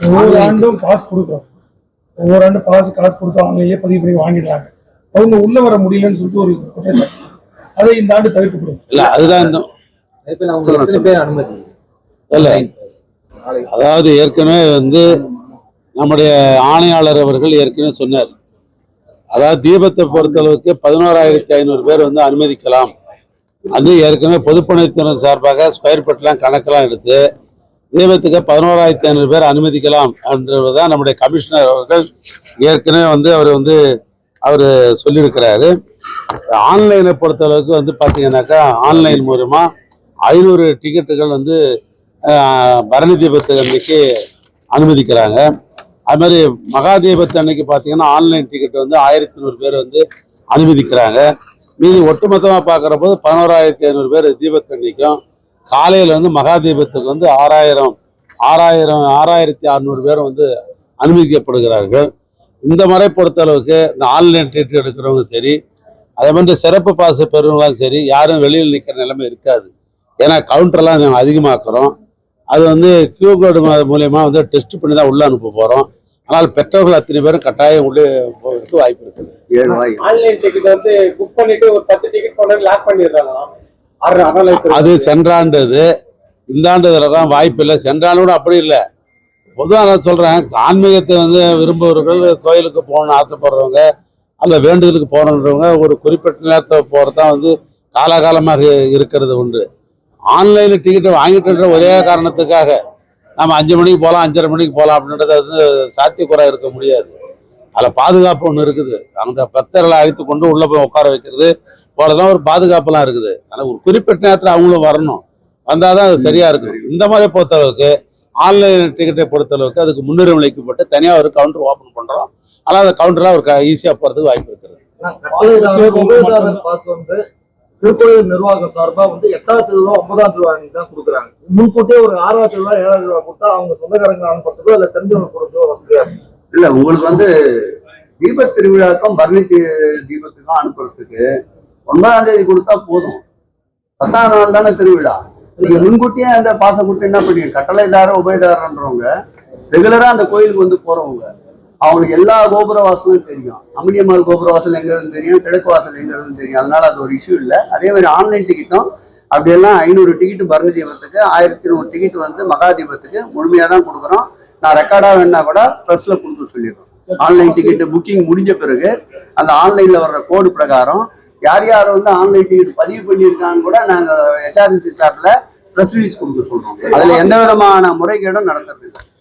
ஒவ்வொரு ஆண்டும் பாஸ் கொடுக்குறோம். ஒவ்வொரு ஆண்டும் பாஸ் காசு கொடுத்து ஆன்லைன்லயே பதிவு பண்ணி வாங்கிடுறாங்க. அவங்க உள்ள வர முடியலன்னு சொல்லிட்டு ஒரு அதை இந்த ஆண்டு தவிர்க்கப்படும். இல்ல அதுதான் இல்ல அதாவது ஏற்கனவே வந்து நம்முடைய ஆணையாளர் அவர்கள் ஏற்கனவே சொன்னார். அதாவது தீபத்தை பொறுத்தளவுக்கு பதினோராயிரத்தி ஐநூறு பேர் வந்து அனுமதிக்கலாம். அது ஏற்கனவே பொதுப்பணித்துறை சார்பாக ஸ்கொயர் ஃபீட்லாம் கணக்கெல்லாம் எடுத்து தீபத்துக்கு பதினோராயிரத்தி ஐநூறு பேர் அனுமதிக்கலாம் என்றதான் நம்முடைய கமிஷனர் அவர்கள் ஏற்கனவே வந்து அவர் வந்து அவர் சொல்லியிருக்கிறாரு. ஆன்லைனை பொறுத்தளவுக்கு வந்து பார்த்தீங்கன்னாக்கா ஆன்லைன் மூலமா ஐநூறு டிக்கெட்டுகள் வந்து பரணி தீபத்து அன்னைக்கு அனுமதிக்கிறாங்க. அது மாதிரி மகா தீபத்து அன்னைக்கு பார்த்தீங்கன்னா ஆன்லைன் டிக்கெட் வந்து ஆயிரத்தி நூறு பேர் வந்து அனுமதிக்கிறாங்க. மீதி ஒட்டுமொத்தமாக பார்க்குற போது பதினோராயிரத்தி ஐநூறு பேர் தீபத்து அன்னைக்கும் காலையில் வந்து மகா தீபத்துக்கு வந்து ஆறாயிரம் ஆறாயிரம் ஆறாயிரத்தி அறநூறு பேர் வந்து அனுமதிக்கப்படுகிறார்கள். இந்த முறை பொறுத்தளவுக்கு இந்த ஆன்லைன் டிக்கெட் எடுக்கிறவங்க சரி அதே மாதிரி சிறப்பு பாசு பெறுவங்களும் சரி யாரும் வெளியில் நிற்கிற நிலைமை இருக்காது. ஏன்னா கவுண்டர்லாம் நாங்கள் அதிகமாக்குறோம். அது வந்து கியூ கோடு மூலயமா வந்து டெஸ்ட் பண்ணி தான் உள்ளே அனுப்ப போகிறோம் ஆனால் பெற்றோர்கள் அத்தனை பேரும் கட்டாயம் உள்ளே போகிறதுக்கு வாய்ப்பு இருக்குது. ஏழு ஆன்லைன் டிக்கெட் வந்து புக் பண்ணிட்டு ஒரு பத்து டிக்கெட் கொண்டு லாக் பண்ணிடுறாங்க அது சென்றாண்டது இந்த ஆண்டு இதில் தான் வாய்ப்பு இல்லை சென்றாண்டு கூட அப்படி இல்லை. பொதுவாக நான் சொல்கிறேன் ஆன்மீகத்தை வந்து விரும்புபவர்கள் கோயிலுக்கு போகணும்னு ஆசைப்படுறவங்க அல்ல வேண்டுதலுக்கு போகணுன்றவங்க ஒரு குறிப்பிட்ட நேரத்தை போகிறது தான் வந்து காலாகாலமாக இருக்கிறது உண்டு. ஆன்லைனில் டிக்கெட்டை வாங்கிட்டுன்ற ஒரே காரணத்துக்காக நம்ம அஞ்சு மணிக்கு போகலாம் அஞ்சரை மணிக்கு போகலாம் அப்படின்றது வந்து சாத்தியக்குறை இருக்க முடியாது. அதில் பாதுகாப்பு ஒன்று இருக்குது. அந்த பக்தர்களை அழைத்து கொண்டு உள்ளே போய் உட்கார வைக்கிறது போலதான் ஒரு பாதுகாப்புலாம் இருக்குது. ஆனால் ஒரு குறிப்பிட்ட நேரத்தில் அவங்களும் வரணும். வந்தால் தான் அது சரியா இருக்கும். இந்த மாதிரி பொறுத்தளவுக்கு ஆன்லைன் டிக்கெட்டை பொறுத்தளவுக்கு அதுக்கு முன்னுரிமை அளிக்கப்பட்டு தனியாக ஒரு கவுண்டர் ஓப்பன் பண்ணுறோம் ஆனால் அந்த கவுண்டர்லாம் ஒரு ஈஸியாக போகிறதுக்கு வாய்ப்பு உபயதாரர் பாஸ் வந்து திருக்கோயில் நிர்வாகம் சார்பா வந்து எட்டாவது திருவிழா ஒன்பதாம் திருவிழா அன்னைக்கு தான் கொடுக்குறாங்க. முன்கூட்டியே ஒரு ஆறாவது திருவிழா ஏழாவது திருவிழா கொடுத்தா அவங்க சொந்தக்காரங்க அனுப்புறதோ இல்ல தெரிஞ்சவங்க கொடுத்தோ வசதியா இல்ல உங்களுக்கு வந்து தீப திருவிழாக்கும் பரணி தீபத்துக்கும் அனுப்புறதுக்கு ஒன்பதாம் தேதி கொடுத்தா போதும். பத்தாம் நாள் தானே திருவிழா. நீங்க முன்கூட்டியே அந்த பாச கொடுத்து என்ன பண்ணீங்க கட்டளைதாரர் உபயதாரன்றவங்க ரெகுலரா அந்த கோயிலுக்கு வந்து போறவங்க அவங்களுக்கு எல்லா கோபுர வாசலும் தெரியும். அமினியம்மாள் கோபுர வாசல் எங்க இருந்து தெரியும் கிழக்கு வாசல் எங்க இருந்து தெரியும். அதனால அது ஒரு இஷ்யூ இல்லை. அதே மாதிரி ஆன்லைன் டிக்கெட்டும் அப்படியெல்லாம் ஐநூறு டிக்கெட் பரணி தீபத்துக்கு ஆயிரத்தி நூறு டிக்கெட் வந்து மகா தீபத்துக்கு முழுமையா தான் கொடுக்குறோம். நான் ரெக்கார்டா வேணா கூட ப்ரெஸ்ல கொடுத்து சொல்லிடுறோம். ஆன்லைன் டிக்கெட் புக்கிங் முடிஞ்ச பிறகு அந்த ஆன்லைன்ல வர்ற கோடு பிரகாரம் யார் யார் வந்து ஆன்லைன் டிக்கெட் பதிவு பண்ணியிருக்கான்னு கூட நாங்க ஹெச்ஆர்என்சி சார்ல ப்ரெஸ் ரிலீஸ் கொடுக்க சொல்றோம். அதுல எந்த விதமான முறைகேடும் நடக்கிறது